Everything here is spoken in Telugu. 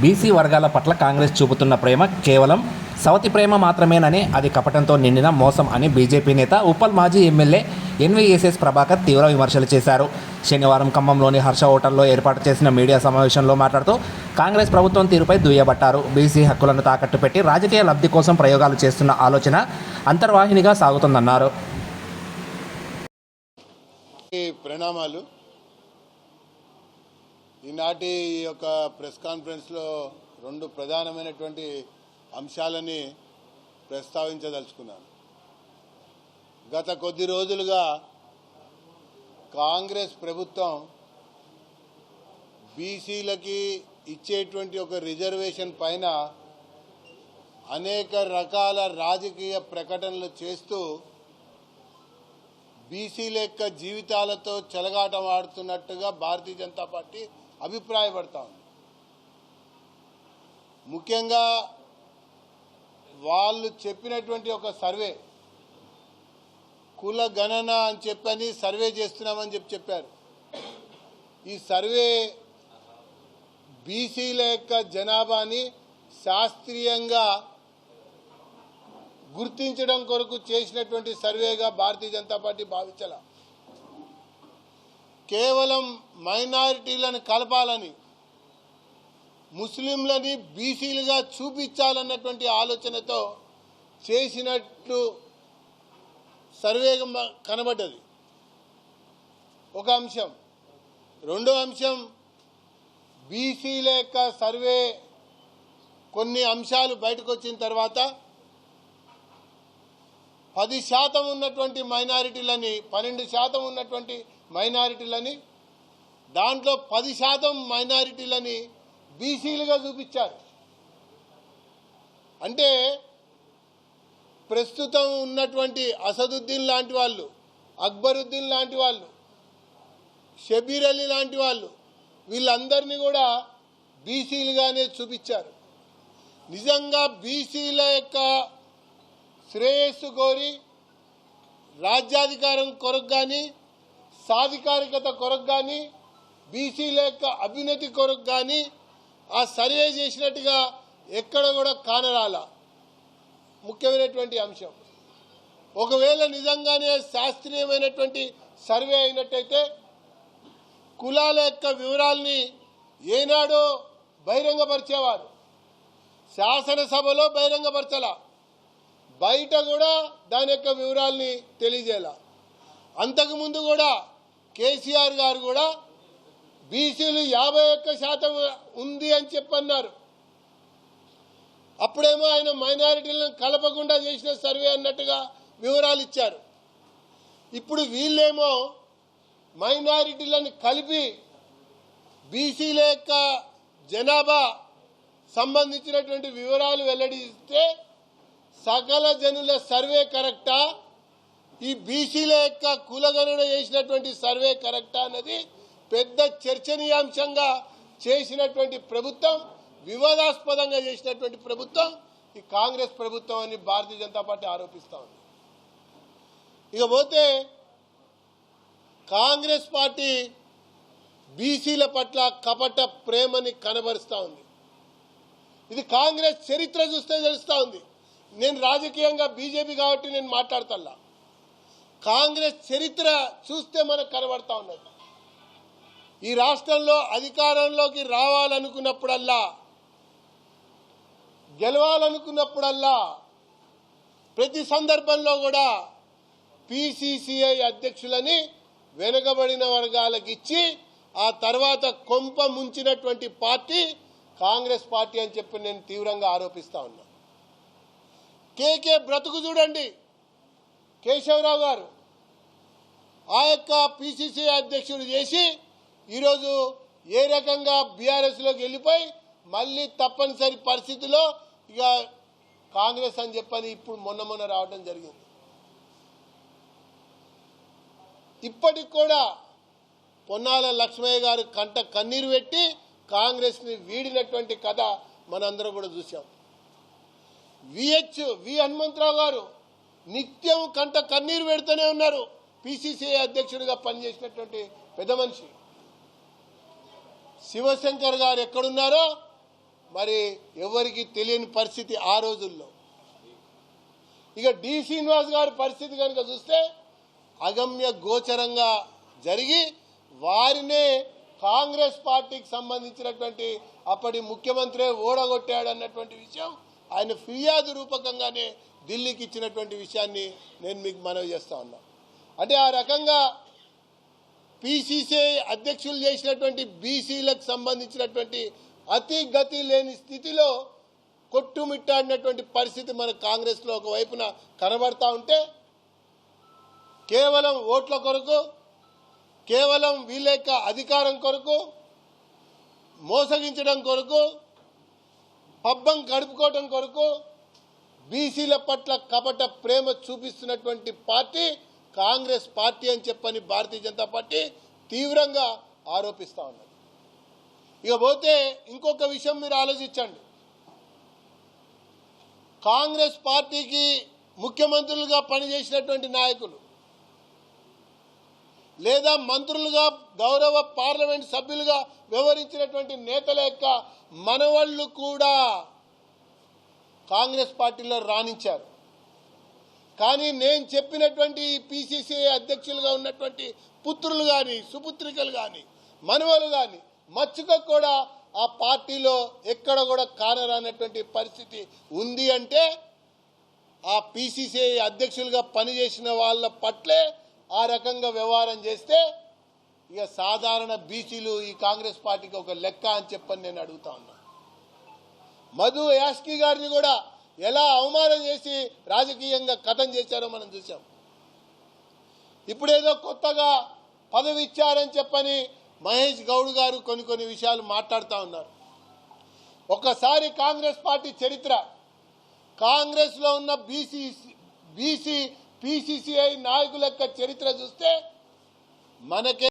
బీసీ వర్గాల పట్ల కాంగ్రెస్ చూపుతున్న ప్రేమ కేవలం సవతి ప్రేమ మాత్రమేనని అది కపటంతో నిండిన మోసం అని బీజేపీ నేత ఉప్పల్ మాజీ ఎమ్మెల్యే ఎన్వీఎస్ఎస్ ప్రభాకర్ తీవ్ర విమర్శలు చేశారు. శనివారం ఖమ్మంలోని హర్ష హోటల్లో ఏర్పాటు చేసిన మీడియా సమావేశంలో మాట్లాడుతూ కాంగ్రెస్ ప్రభుత్వం తీరుపై దుయ్యబట్టారు. బీసీ హక్కులను తాకట్టు పెట్టి రాజకీయ లబ్ధి కోసం ప్రయోగాలు చేస్తున్న ఆలోచన అంతర్వాహినిగా సాగుతుందన్నారు. ప్రణామాలు ఈనాటి ఈ యొక్క ప్రెస్ కాన్ఫరెన్స్లో రెండు ప్రధానమైనటువంటి అంశాలని ప్రస్తావించదలుచుకున్నాను. గత కొద్ది రోజులుగా కాంగ్రెస్ ప్రభుత్వం బీసీలకి ఇచ్చేటువంటి ఒక రిజర్వేషన్ పైన అనేక రకాల రాజకీయ ప్రకటనలు చేస్తూ బీసీల యొక్క జీవితాలతో చెలగాటం ఆడుతున్నట్టుగా భారతీయ జనతా పార్టీ అభిప్రాయపడతా ఉంది. ముఖ్యంగా వాళ్ళు చెప్పినటువంటి ఒక సర్వే కుల గణన అని చెప్పని సర్వే చేస్తున్నామని చెప్పి చెప్పారు. ఈ సర్వే బీసీల యొక్క జనాభాని శాస్త్రీయంగా గుర్తించడం కొరకు చేసినటువంటి సర్వేగా భారతీయ జనతా పార్టీ భావించాల. కేవలం మైనారిటీలను కలపాలని ముస్లింలని బీసీలుగా చూపించాలన్నటువంటి ఆలోచనతో చేసినట్లు సర్వే కనబడ్డది. ఒక అంశం. రెండో అంశం బీసీల యొక్క సర్వే కొన్ని అంశాలు బయటకు వచ్చిన తర్వాత పది శాతం ఉన్నటువంటి మైనారిటీలని పన్నెండు శాతం ఉన్నటువంటి మైనారిటీలని దాంట్లో పది శాతం మైనారిటీలని బీసీలుగా చూపించారు. అంటే ప్రస్తుతం ఉన్నటువంటి అసదుద్దీన్ లాంటి వాళ్ళు అక్బరుద్దీన్ లాంటి వాళ్ళు షబీర్ అలీ లాంటి వాళ్ళు వీళ్ళందరినీ కూడా బీసీలుగానే చూపించారు. నిజంగా బీసీల యొక్క శ్రేయస్సు కోరి రాజ్యాధికారం కొరకు కానీ సాధికారికత కొరకు కానీ బీసీల యొక్క అభ్యున్నతి కొరకు కానీ ఆ సర్వే చేసినట్టుగా ఎక్కడ కూడా కానరాల. ముఖ్యమైనటువంటి అంశం. ఒకవేళ నిజంగానే శాస్త్రీయమైనటువంటి సర్వే అయినట్టయితే కులాల యొక్క వివరాల్ని ఏనాడో బహిరంగపరిచేవారు. శాసనసభలో బహిరంగపరచాల. బయట కూడా దాని యొక్క వివరాల్ని తెలియజేయాల. అంతకుముందు కూడా కేసీఆర్ గారు కూడా బీసీలు యాభై ఒక్క శాతం ఉంది అని చెప్పన్నారు. అప్పుడేమో ఆయన మైనారిటీలను కలపకుండా చేసిన సర్వే అన్నట్టుగా వివరాలు ఇచ్చారు. ఇప్పుడు వీళ్ళేమో మైనారిటీలను కలిపి బీసీల యొక్క జనాభా సంబంధించినటువంటి వివరాలు వెల్లడిస్తే సకల జనుల సర్వే కరెక్టా? ఈ బీసీల యొక్క కులగణన చేసినటువంటి సర్వే కరెక్టా అన్నది పెద్ద చర్చనీయాంశంగా చేసినటువంటి ప్రభుత్వం వివాదాస్పదంగా చేసినటువంటి ప్రభుత్వం ఈ కాంగ్రెస్ ప్రభుత్వం అని భారతీయ జనతా పార్టీ ఆరోపిస్తా ఉంది. ఇకపోతే కాంగ్రెస్ పార్టీ బీసీల పట్ల కపట ప్రేమని కనబరుస్తూ ఉంది. ఇది కాంగ్రెస్ చరిత్ర చూస్తే తెలుస్తూ ఉంది. నేను రాజకీయంగా బీజేపీ కాబట్టి నేను మాట్లాడతల్లా. కాంగ్రెస్ చరిత్ర చూస్తే మనకు కనబడతా ఉన్నది. ఈ రాష్ట్రంలో అధికారంలోకి రావాలనుకున్నప్పుడల్లా గెలవాలనుకున్నప్పుడల్లా ప్రతి సందర్భంలో కూడా పిసిసిఐ అధ్యక్షులని వెనుకబడిన వర్గాలకు ఇచ్చి ఆ తర్వాత కొంప ముంచినటువంటి పార్టీ కాంగ్రెస్ పార్టీ అని చెప్పి నేను తీవ్రంగా ఆరోపిస్తా ఉన్నా. కేకే బ్రతుకు చూడండి. కేశవరావు గారు ఆ యొక్క పిసిసి అధ్యక్షుడు చేసి ఈరోజు ఏ రకంగా బీఆర్ఎస్లోకి వెళ్ళిపోయి మళ్ళీ తప్పనిసరి పరిస్థితిలో ఇక కాంగ్రెస్ అని చెప్పని ఇప్పుడు మొన్న మొన్న రావడం జరిగింది. ఇప్పటికి కూడా పొన్నాల లక్ష్మయ్య గారు కంట కన్నీరు పెట్టి కాంగ్రెస్ని వీడినటువంటి కథ మనందరం కూడా చూసాం విహెచ్ వి హనుమంతరావు గారు నిత్యం కంట కన్నీరు పెడుతూనే ఉన్నారు. పిసిసిఐ అధ్యక్షుడిగా పనిచేసినటువంటి పెద్ద మనిషి. శివశంకర్ గారు ఎక్కడున్నారో మరి ఎవరికి తెలియని పరిస్థితి ఆ రోజుల్లో. ఇక డి శ్రీనివాస్ గారి పరిస్థితి కనుక చూస్తే అగమ్య గోచరంగా జరిగి వారినే కాంగ్రెస్ పార్టీకి సంబంధించినటువంటి అప్పటి ముఖ్యమంత్రి ఓడగొట్టాడు అన్నటువంటి విషయం ఆయన ఫిర్యాదు రూపకంగానే ఢిల్లీకి ఇచ్చినటువంటి విషయాన్ని నేను మీకు మనవి చేస్తా ఉన్నా. అంటే ఆ రకంగా పిసిసిఐ అధ్యక్షులు చేసినటువంటి బీసీలకు సంబంధించినటువంటి అతి గతి లేని స్థితిలో కొట్టుమిట్టాడినటువంటి పరిస్థితి మన కాంగ్రెస్లో ఒకవైపున కనబడతా ఉంటే కేవలం ఓట్ల కొరకు కేవలం వీళ్ళ అధికారం కొరకు మోసగించడం కొరకు పబ్బం గడుపుకోవడం కొరకు బీసీల పట్ల కపట ప్రేమ చూపిస్తున్నటువంటి పార్టీ కాంగ్రెస్ పార్టీ అని చెప్పని భారతీయ జనతా పార్టీ తీవ్రంగా ఆరోపిస్తా ఉన్నది. ఇకపోతే ఇంకొక విషయం మీరు ఆలోచించండి. కాంగ్రెస్ పార్టీకి ముఖ్యమంత్రులుగా పనిచేసినటువంటి నాయకులు లేదా మంత్రులుగా గౌరవ పార్లమెంట్ సభ్యులుగా వ్యవహరించినటువంటి నేతల యొక్క మనవళ్ళు కూడా కాంగ్రెస్ పార్టీలో రాణించారు. కానీ నేను చెప్పినటువంటి పిసిసిఐ అధ్యక్షులుగా ఉన్నటువంటి పుత్రులు కానీ సుపుత్రికలు కానీ మనవలు కానీ మచ్చుక కూడా ఆ పార్టీలో ఎక్కడ కూడా కానరానటువంటి పరిస్థితి ఉంది అంటే ఆ పిసిసిఐ అధ్యక్షులుగా పనిచేసిన వాళ్ళ పట్లే ఆ రకంగా వ్యవహారం చేస్తే ఇక సాధారణ బీసీలు ఈ కాంగ్రెస్ పార్టీకి ఒక లెక్క అని చెప్పని నేను అడుగుతా ఉన్నా. మధు యాస్కి గారిని కూడా ఎలా అవమానం చేసి రాజకీయంగా కథం చేశారో మనం చూసాం ఇప్పుడేదో కొత్తగా పదవి ఇచ్చారని చెప్పని మహేష్ గౌడ్ గారు కొన్ని కొన్ని విషయాలు మాట్లాడుతూ ఉన్నారు. ఒక్కసారి కాంగ్రెస్ పార్టీ చరిత్ర. కాంగ్రెస్లో ఉన్న బీసీ బీసీ పిసిసిఐ నాయకుల యొక్క చరిత్ర చూస్తే మనకే